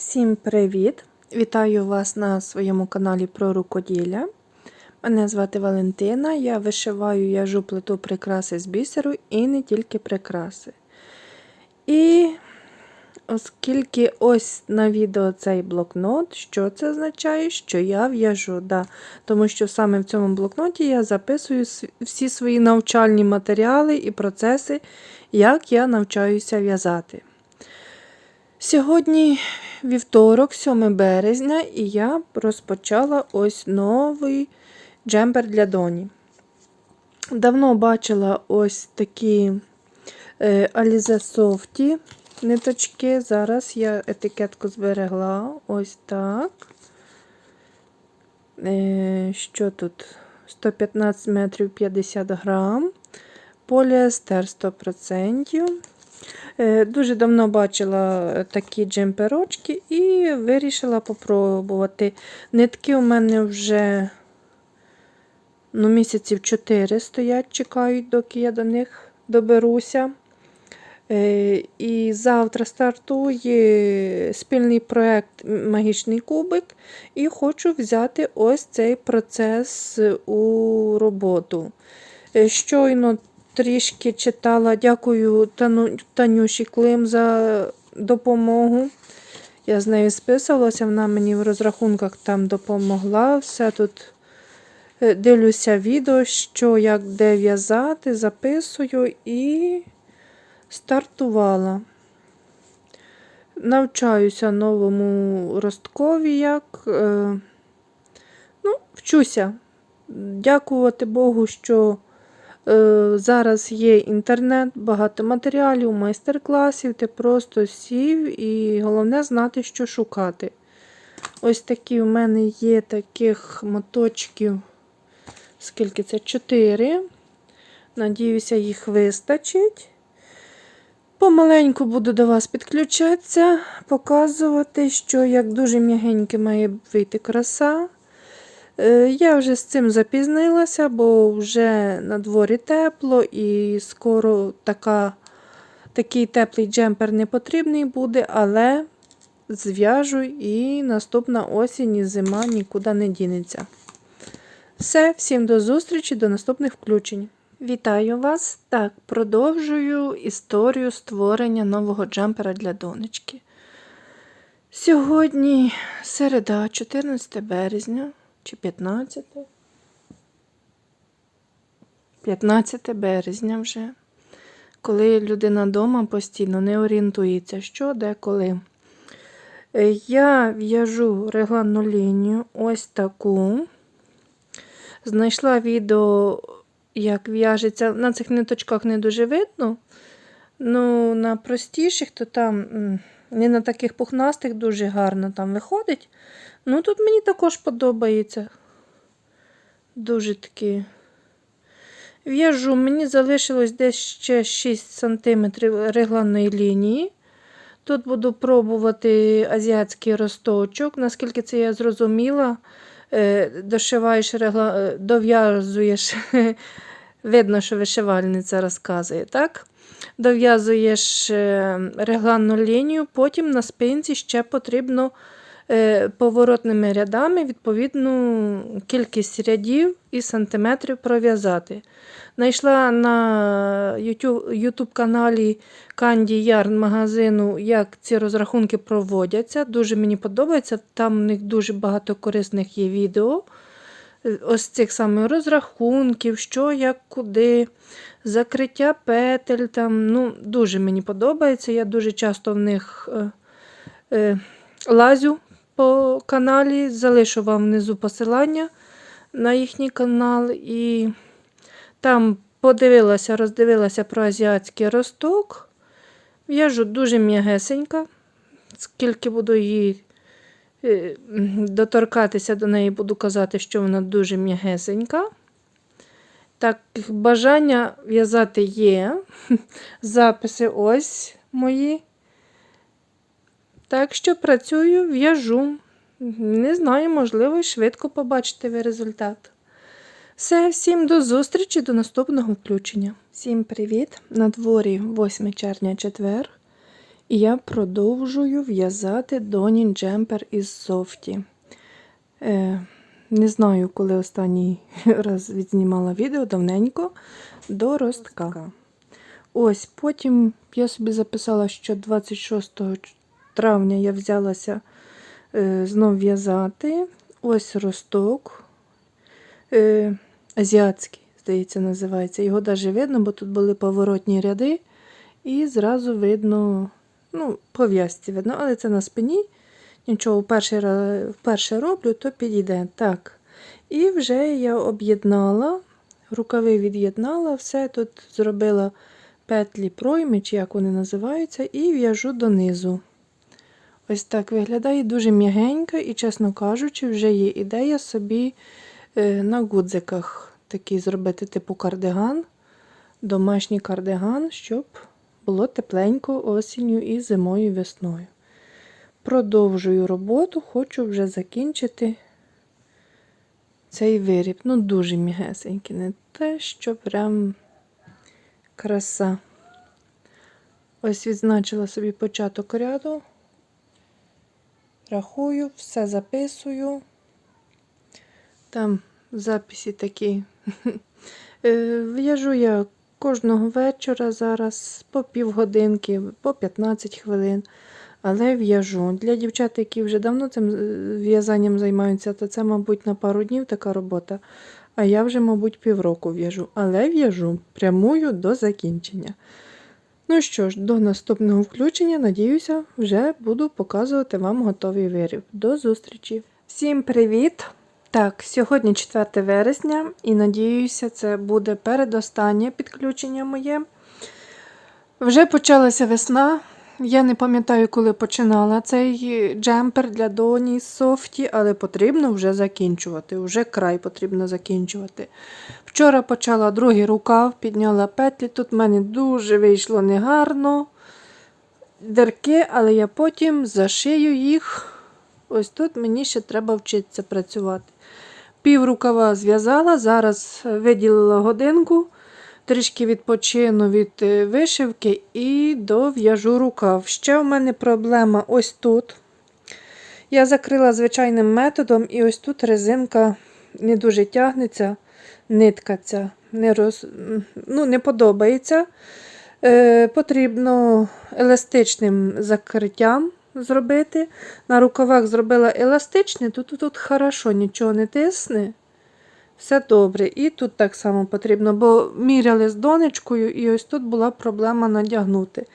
Всім привіт! Вітаю вас на своєму каналі про рукоділля. Мене звати Валентина, я вишиваю яжу плиту прикраси з бісеру і не тільки прикраси. І оскільки ось на відео цей блокнот, що це означає? Що я в'яжу. Да. Тому що саме в цьому блокноті я записую всі свої навчальні матеріали і процеси, як я навчаюся в'язати. Сьогодні вівторок, 7 березня, і я розпочала ось новий джемпер для доні. Давно бачила ось такі е, Alize Softy ниточки. Зараз я етикетку зберегла ось так. Е, Що тут? 115 метрів 50 грам. Поліестер 100%. Е, Дуже давно бачила такі джемперочки і вирішила попробувати. Нитки у мене вже ну, місяців 4 стоять, чекають, доки я до них доберуся. Е, І завтра стартує спільний проєкт Магічний кубик, і хочу взяти ось цей процес у роботу. Е, Щойно трішки читала. Дякую Тану, Танюші Клим за допомогу. Я з нею списувалася, вона мені в розрахунках там допомогла. Все тут е, дивлюся відео, що як де в'язати, записую і стартувала. Навчаюся новому росткові, як. Е, ну, вчуся. Дякувати Богу, що зараз є інтернет, багато матеріалів, майстер-класів, ти просто сів і головне знати, що шукати. Ось такі у мене є таких моточків, скільки це? Чотири. Надіюся, їх вистачить. Помаленьку буду до вас підключатися, показувати, що як дуже м'ягеньке має вийти краса. Е, я вже з цим запізнилася, бо вже на дворі тепло і скоро така, такий теплий джемпер не потрібний буде, але зв'яжу і наступна осінь і зима нікуди не дінеться. Все, всім до зустрічі, до наступних включень. Вітаю вас! Так, продовжую історію створення нового джемпера для донечки. Сьогодні середа, 14 березня чи 15? 15 березня вже, коли людина вдома постійно не орієнтується, що, де, коли. Е, я в'яжу регланну лінію ось таку. Знайшла відео, як в'яжеться. На цих ниточках не дуже видно. Ну, на простіших, то там не на таких пухнастих дуже гарно там виходить. Ну, тут мені також подобається. Дуже такі. В'яжу, мені залишилось десь ще 6 см регланної лінії. Тут буду пробувати азіатський росточок, наскільки це я зрозуміла, е, дошиваєш. Е, дов'язуєш, видно, що вишивальниця розказує, так? Дов'язуєш е, регланну лінію, потім на спинці ще потрібно Е, поворотними рядами відповідну кількість рядів і сантиметрів пров'язати. Знайшла на YouTube каналі Candy Yarn магазину, як ці розрахунки проводяться. Дуже мені подобається, там у них дуже багато корисних є відео. Ось цих саме розрахунків, що, як, куди, закриття петель. там, ну, Дуже мені подобається. Я дуже часто в них е, е, лазю по каналі. Залишу вам внизу посилання на їхній канал. І там подивилася, роздивилася про азіатський росток. В'яжу дуже м'ягесенька, скільки буду її доторкатися до неї, буду казати, що вона дуже м'ягесенька. Так, бажання в'язати є. Записи ось мої. Так що працюю, в'яжу. Не знаю, можливо, швидко побачите ви результат. Все, всім до зустрічі, до наступного включення. Всім привіт! На дворі 8 червня четвер. Я продовжую в'язати доні джемпер із софті. Е, не знаю, коли останній раз відзнімала відео давненько до ростка. Ось потім я собі записала, що 26 травня я взялася е, знов в'язати. Ось росток е, азіатський, здається, називається. Його навіть видно, бо тут були поворотні ряди, і зразу видно, ну, по видно, але це на спині. Нічого, вперше, вперше роблю, то підійде. Так. І вже я об'єднала, рукави від'єднала, все тут зробила петлі пройми, чи як вони називаються, і в'яжу донизу. Ось так виглядає дуже м'ягенько і, чесно кажучи, вже є ідея собі е, на гудзиках такий зробити типу кардиган, домашній кардиган, щоб було тепленько осінню і зимою весною. Продовжую роботу, хочу вже закінчити цей виріб. Ну, дуже м'ягесенький, не те, що прям краса. Ось відзначила собі початок ряду. Рахую, все записую. Там записи такі. Е, В'яжу я кожного вечора зараз по півгодинки, по 15 хвилин. Але в'яжу. Для дівчат, які вже давно цим е, в'язанням займаються, то це, мабуть, на пару днів така робота. А я вже, мабуть, півроку в'яжу. Але в'яжу прямую до закінчення. Ну що ж, до наступного включення, надіюся, вже буду показувати вам готовий виріб. До зустрічі! Всім привіт! Так, сьогодні 4 вересня, і надіюся, це буде передостаннє підключення моє. Вже почалася весна. Я не пам'ятаю, коли починала цей джемпер для доні софті, але потрібно вже закінчувати. Вже край потрібно закінчувати. Вчора почала другий рукав, підняла петлі. Тут в мене дуже вийшло негарно. Дирки, але я потім зашию їх. Ось тут мені ще треба вчитися працювати. Пів рукава зв'язала, зараз виділила годинку, трішки відпочину від е, вишивки і дов'яжу рукав. Ще в мене проблема ось тут. Я закрила звичайним методом, і ось тут резинка не дуже тягнеться, нитка ця не, роз... ну, не подобається. Е, потрібно еластичним закриттям зробити. На рукавах зробила еластичне, тут, тут, тут хорошо, нічого не тисне. Все добре. І тут так само потрібно, бо міряли з донечкою, і ось тут була проблема надягнути.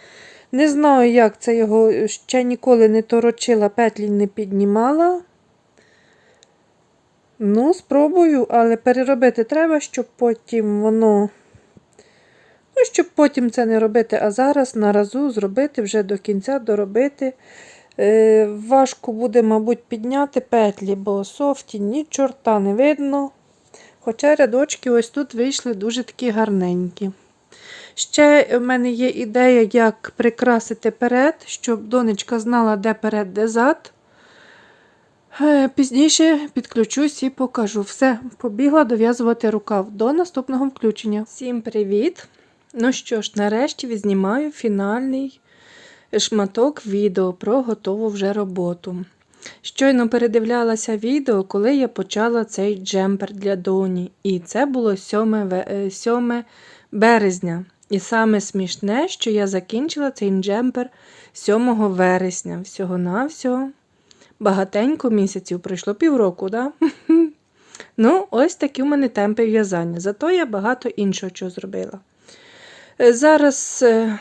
Не знаю, як це його ще ніколи не торочила, петлі не піднімала. Ну, спробую, але переробити треба, щоб потім воно. Ну, щоб потім це не робити, а зараз на разу зробити вже до кінця доробити. Е, важко буде, мабуть, підняти петлі, бо софті ні чорта не видно. Хоча рядочки ось тут вийшли дуже такі гарненькі. Ще в мене є ідея, як прикрасити перед, щоб донечка знала, де перед, де зад. Е, Пізніше підключусь і покажу. Все, побігла дов'язувати рукав до наступного включення. Всім привіт! Ну що ж, нарешті відзнімаю фінальний шматок відео про готову вже роботу. Щойно передивлялася відео, коли я почала цей джемпер для доні. І це було 7, е, 7 березня. І саме смішне, що я закінчила цей джемпер 7 вересня. Всього-навсього. Багатенько місяців пройшло півроку, да? Ну, ось такі в мене темпи в'язання. Зато я багато іншого чого зробила. Е, Зараз е,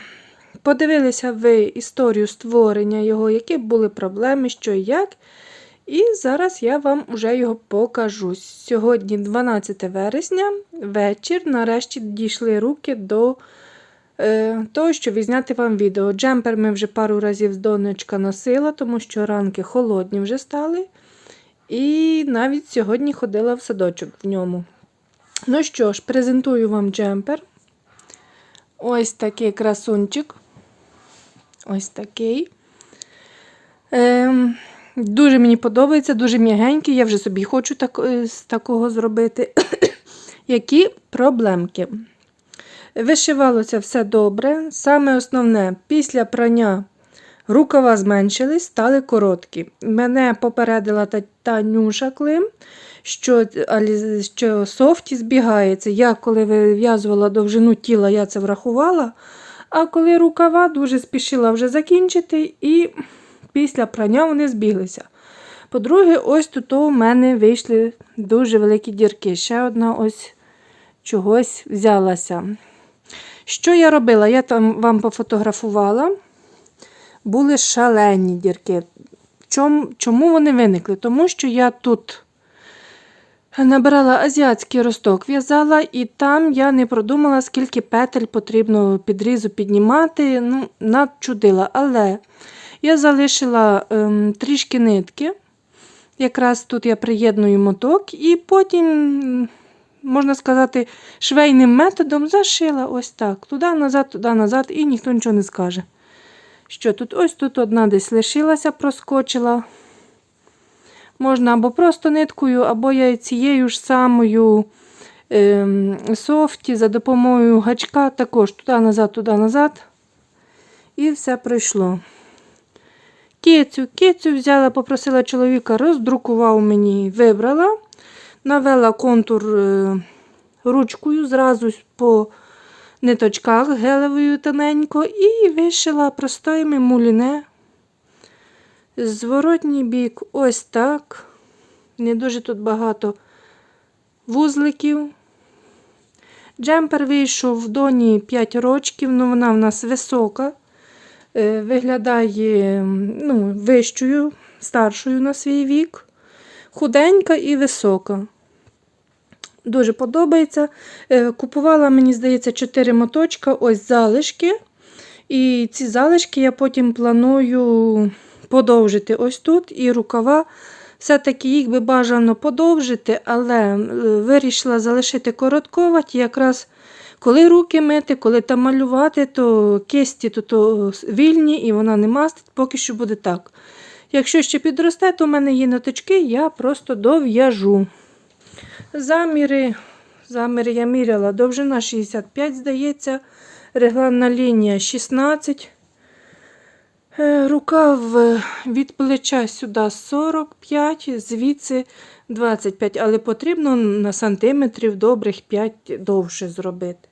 подивилися ви історію створення його, які були проблеми, що і як. І зараз я вам уже його покажу. Сьогодні 12 вересня, вечір. Нарешті дійшли руки до е, того, щоб відзняти вам відео. Джемпер ми вже пару разів з донечка носила, тому що ранки холодні вже стали. І навіть сьогодні ходила в садочок в ньому. Ну що ж, презентую вам джемпер. Ось такий красунчик. Ось такий. Ем, дуже мені подобається, дуже м'ягенький. Я вже собі хочу так, е, з такого зробити. Які проблемки? Вишивалося все добре. Саме основне, після прання Рукава зменшились, стали короткі. Мене попередила та- Танюша Клим, що, що софті збігається. Я коли вив'язувала довжину тіла, я це врахувала. А коли рукава дуже спішила вже закінчити, і після прання вони збіглися. По-друге, ось тут у мене вийшли дуже великі дірки. Ще одна ось чогось взялася. Що я робила? Я там вам пофотографувала. Були шалені дірки. Чом, чому вони виникли? Тому що я тут набирала азіатський росток, в'язала, і там я не продумала, скільки петель потрібно підрізу піднімати. Ну, надчудила. Але я залишила ем, трішки нитки. Якраз тут я приєдную моток, і потім, можна сказати, швейним методом зашила ось так. Туди-назад, туди-назад, і ніхто нічого не скаже. Що тут? Ось тут одна десь лишилася, проскочила. Можна або просто ниткою, або я цією ж самою ем, софті за допомогою гачка також туди-назад, туди-назад. І все пройшло. Кицю, кицю взяла, попросила чоловіка, роздрукував мені, вибрала, навела контур е, ручкою зразу по ниточках гелевою тоненько і вишила простими муліне. Зворотній бік ось так. Не дуже тут багато вузликів. Джемпер вийшов в доні 5 рочків, ну вона в нас висока. Е, Виглядає ну, вищою, старшою на свій вік, худенька і висока. Дуже подобається. Е, Купувала, мені здається, 4 моточка, ось залишки. І ці залишки я потім планую подовжити ось тут і рукава. Все-таки їх би бажано подовжити, але вирішила залишити коротковаті. Якраз коли руки мити, коли там малювати, то кисті то вільні і вона не мастить, поки що буде так. Якщо ще підросте, то в мене є ниточки, я просто дов'яжу. Заміри, заміри я міряла. Довжина 65, здається, регланна лінія 16. Е, Рукав від плеча сюди 45, звідси 25, але потрібно на сантиметрів добрих 5 довше зробити.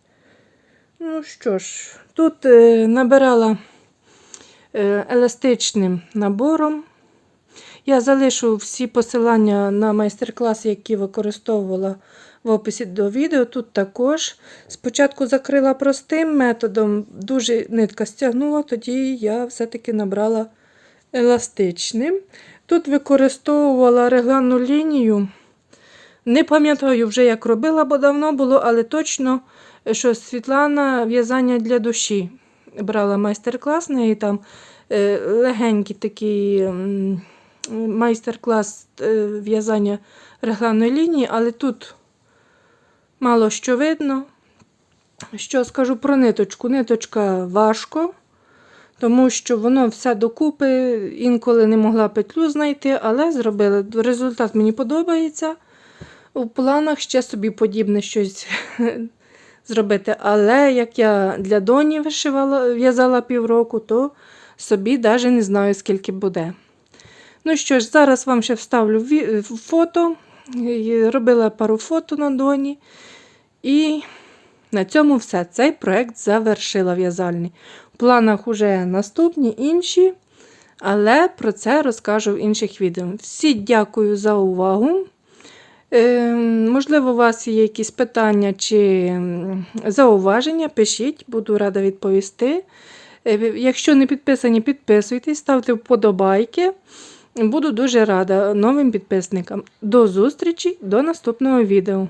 Ну що ж, тут е, набирала е, еластичним набором. Я залишу всі посилання на майстер-класи, які використовувала в описі до відео. Тут також. Спочатку закрила простим методом, дуже нитка стягнула, тоді я все-таки набрала еластичним. Тут використовувала регланну лінію. Не пам'ятаю вже, як робила, бо давно було, але точно, що Світлана в'язання для душі брала майстер-клас, неї там е, легенький такий м, майстер-клас е, в'язання регланної лінії, але тут мало що видно. Що скажу про ниточку? Ниточка важко, тому що воно все докупи, інколи не могла петлю знайти, але зробила. Результат мені подобається. У планах ще собі подібне щось зробити. Але як я для доні вишивала, в'язала півроку, то собі навіть не знаю, скільки буде. Ну що ж, зараз вам ще вставлю фото. Робила пару фото на доні. І на цьому все. Цей проект завершила в'язальний. В планах уже наступні інші, але про це розкажу в інших відео. Всі дякую за увагу. Е, можливо, у вас є якісь питання чи зауваження, пишіть, буду рада відповісти. Е, Якщо не підписані, підписуйтесь, ставте вподобайки. Буду дуже рада новим підписникам. До зустрічі, до наступного відео.